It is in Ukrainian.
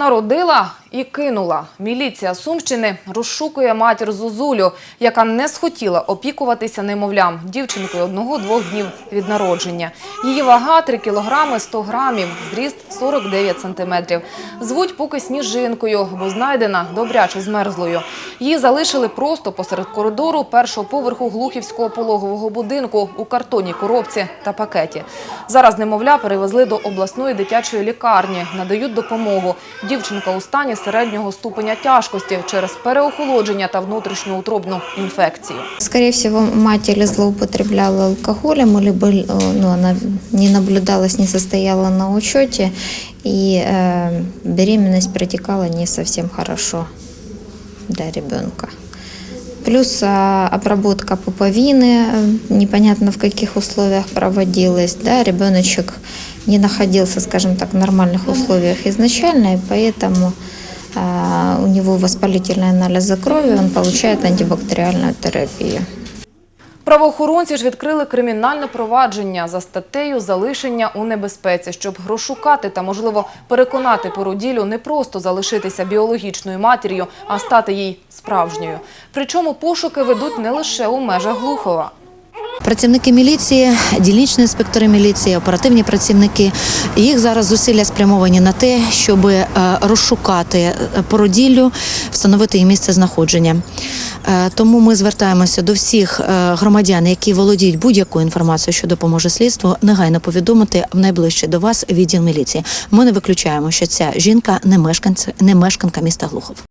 Народила і кинула. Міліція Сумщини розшукує матір Зозулю, яка не схотіла опікуватися немовлям, дівчинкою одного-двох днів від народження. Її вага 3 кілограми 100 грамів, зріст 49 сантиметрів. Звуть поки сніжинкою, бо знайдена добряче змерзлою. Її залишили просто посеред коридору першого поверху Глухівського пологового будинку у картонній коробці та пакеті. Зараз немовля перевезли до обласної дитячої лікарні, надають допомогу. Дівчинка у стані середнього ступеня тяжкості через переохолодження та внутрішньоутробну інфекцію. Скорее всего, мать или злоупотребляла алкоголем, либо э, ну, она не наблюдалась, не состояла на учете, и э, беременность протекала не совсем хорошо для ребенка. Плюс а, обработка пуповины, э, непонятно в каких условиях проводилась, да, ребеночек не находился, скажем так, в нормальных условиях изначально, и поэтому а, у него воспалительный анализ крови, он получает антибактериальную терапию. Правоохоронці ж відкрили кримінальне провадження за статтею залишення у небезпеці, щоб розшукати та, можливо, переконати породілю не просто залишитися біологічною матір'ю, а стати їй справжньою. Причому пошуки ведуть не лише у межах Глухова. Працівники міліції, дільничні інспектори міліції, оперативні працівники. Їх зараз зусилля спрямовані на те, щоб е, розшукати е, породіллю, встановити її місце знаходження. Е, Тому ми звертаємося до всіх е, громадян, які володіють будь-якою інформацією, що допоможе слідству, негайно повідомити в найближче до вас відділ міліції. Ми не виключаємо, що ця жінка не мешканця, не мешканка міста Глухов.